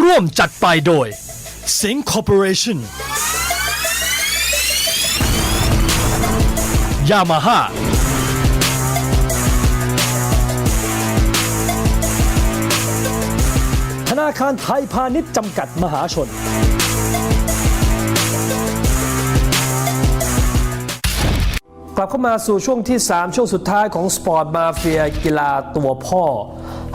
ร่วมจัดไปโดย Sing Corporation Yamaha ธนาคารไทยพาณิชย์จำกัดมหาชน กลับเข้ามาสู่ช่วงที่ 3 ช่วงสุดท้ายของสปอร์ตมาเฟียกีฬาตัวพ่อ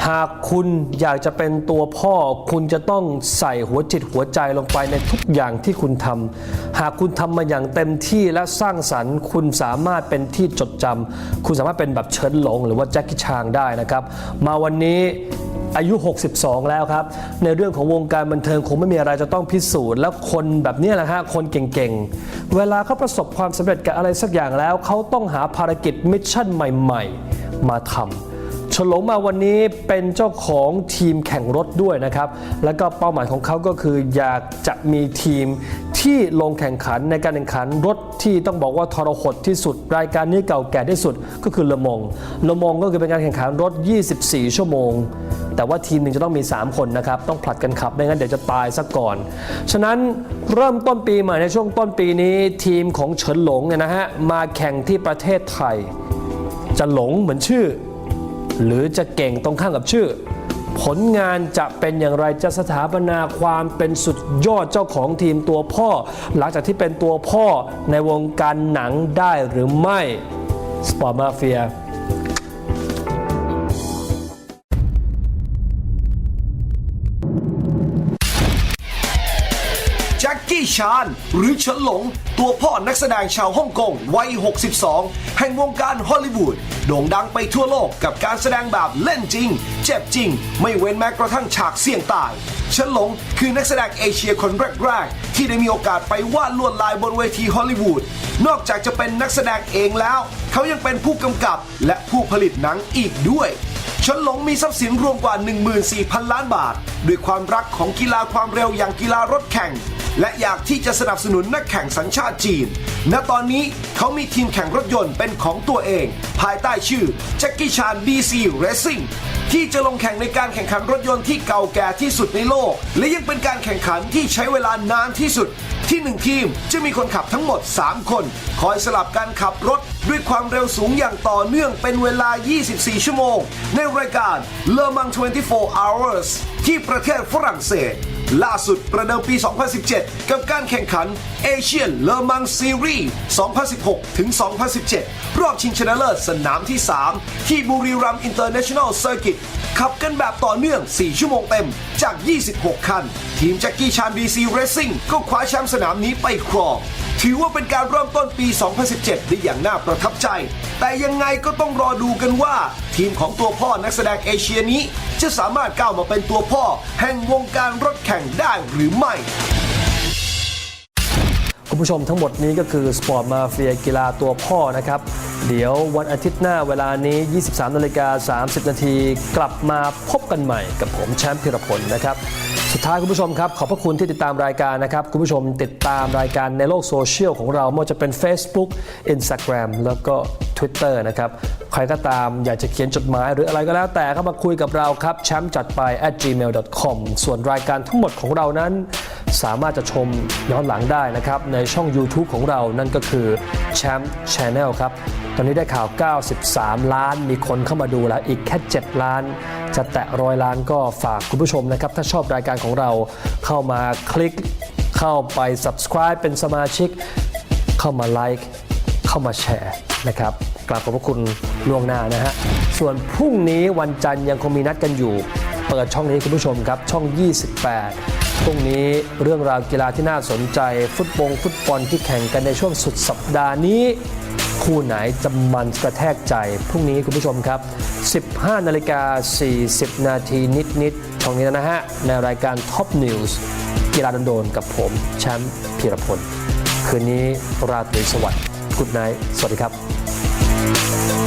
หากคุณอยากจะเป็นตัวพ่อ คุณจะต้องใส่หัวจิตหัวใจลงไปในทุกอย่างที่คุณทำหากคุณทำมาอย่างเต็มที่และสร้างสรรค์ คุณสามารถเป็นที่จดจำคุณสามารถเป็นแบบเฉินหลง หรือว่าแจ็คกี้ชางได้นะครับ มาวันนี้อายุ 62 แล้วครับ ในเรื่องของวงการบันเทิงคงไม่มีอะไรจะต้องพิสูจน์ แล้วคนแบบนี้แหละฮะ คนเก่งๆ เวลาเขาประสบความสำเร็จกับอะไรสักอย่างแล้ว เขาต้องหาภารกิจมิชชั่นใหม่ ๆ มาทำ ฉลงมาวันนี้เป็นเจ้าของทีมแข่งรถด้วยนะครับ แล้วก็เป้าหมายของเขาก็คืออยากจะมีทีมที่ลงแข่งขันในการแข่งขันรถที่ต้องบอกว่าทรหดที่สุด รายการนี้เก่าแก่ที่สุดก็คือเลมงเลมงก็คือเป็นการแข่งขันรถ 24 ชั่วโมง แต่ว่าทีมหนึ่งจะต้องมี 3 คนนะครับ ต้องผลัดกันขับไม่งั้นเดี๋ยวจะตายซะก่อน ฉะนั้นเริ่มต้นปีใหม่ในช่วงต้นปีนี้ทีมของเฉินหลงเนี่ยนะฮะมาแข่งที่ประเทศไทย จะหลงเหมือนชื่อ หรือจะเก่งตรงข้ามกับชื่อ ผลงานจะเป็นอย่างไรจะสถาปนาความเป็นสุดยอดเจ้าของทีมตัวพ่อ หลังจากที่เป็นตัวพ่อในวงการหนังได้หรือไม่สปอร์ตมาเฟีย ชาน หรือเฉินหลง ตัวพ่อนักแสดงชาวฮ่องกงวัย 62 แห่งวงการฮอลลีวูดโด่งดังไปทั่วโลกกับการแสดงแบบเล่นจริง เจ็บจริง ไม่เว้นแม้กระทั่งฉากเสี่ยงตายเฉินหลงคือนักแสดงเอเชียคนแรกๆ ที่ได้มีโอกาสไปวาดลวดลายบนเวทีฮอลลีวูดนอกจากจะเป็นนักแสดงเองแล้ว เขายังเป็นผู้กำกับและผู้ผลิตหนังอีกด้วยเฉินหลงมีทรัพย์สินรวมกว่า 14,000 ล้านบาท ด้วยความรักของกีฬาความเร็วอย่างกีฬารถแข่ง และอยากที่จะสนับสนุนนักแข่งสัญชาติจีน ณ ตอนนี้เขามีทีมแข่งรถยนต์เป็นของตัวเอง ภายใต้ชื่อ Jackie Chan DC Racing ที่จะลงแข่งในการแข่งขันรถยนต์ที่เก่าแก่ที่สุดในโลก และยังเป็นการแข่งขันที่ใช้เวลานานที่สุด ที่หนึ่งทีมจะมีคนขับทั้งหมด 3 คน คอยสลับการขับรถ ด้วยความเร็วสูงอย่างต่อเนื่องเป็นเวลา 24 ชั่วโมง ในรายการ Le Mans 24 Hours ที่ประเทศฝรั่งเศส ล่าสุดประเดิมปี 2017 กับการแข่งขัน Asian Le Mans Series 2016 ถึง 2017 รอบชิงชนะเลิศสนามที่ 3 ที่บุรีรัมย์ International Circuit ขับกันแบบต่อเนื่อง 4 ชั่วโมงเต็มจาก 26 คัน ทีมแจ็คกี้ชาน BC Racing ก็คว้าแชมป์สนามนี้ไปครอง ถือว่าเป็นการเริ่มต้นปี 2017 ได้อย่างน่าประทับใจ แต่ยังไงก็ต้องรอดูกันว่า ทีมของตัวพ่อนักแสดงเอเชียนี้ จะสามารถก้าวมาเป็นตัวพ่อ แห่งวงการรถแข่งได้หรือไม่คุณผู้ชมทั้งหมดนี้ก็คือสปอร์ตมาเฟียกีฬาตัวพ่อนะครับ เดี๋ยววันอาทิตย์หน้าเวลานี้ 23นาฬิกา30 นาที กลับมาพบกันใหม่กับผมแชมป์พิรพลนะครับ สุดท้ายคุณผู้ชมครับ ขอบพระคุณที่ติดตามรายการนะครับ คุณผู้ชมติดตามรายการในโลกโซเชียลของเราไม่ว่าจะเป็น Facebook Instagram แล้วก็ Twitter นะครับ ใครก็ตามอยากจะเขียนจดหมายหรืออะไรก็แล้วแต่เข้ามาคุยกับเราครับแชมป์จัดไป at gmail.com ส่วนรายการทั้งหมดของเรานั้น สามารถจะชมย้อนหลังได้นะครับ ในช่อง YouTube ของเรานั่นก็คือแชมป์ Channel ครับ ตอนนี้ได้ข่าว 93 ล้านมีคนเข้ามาดูแล้วอีกแค่ 7 ล้าน จะแตะร้อยล้านก็ฝากคุณผู้ชมนะครับ ถ้าชอบรายการของเราเข้ามาคลิกเข้าไป subscribe เป็นสมาชิก เข้ามาไลค์เข้ามาแชร์นะครับกราบขอบพระคุณล่วงหน้านะฮะ ส่วนพรุ่งนี้วันจันทร์ยังคงมีนัดกันอยู่ เปิดช่องนี้คุณผู้ชมครับ ช่อง 28 พรุ่งนี้เรื่องราวกีฬาที่น่าสนใจ ฟุตบงฟุตบอลที่แข่งกันในช่วงสุดสัปดาห์นี้ คู่ไหนจะมันกระแทกใจ พรุ่งนี้คุณผู้ชมครับ 15 นาฬิกา 40 นาทีนิดๆช่องนี้นะฮะ ในรายการ Top News กีฬาโดนๆกับผมแชมป์พีรพล คืนนี้ราตรีสวัสดิ์กุดไนท์สวัสดีครับ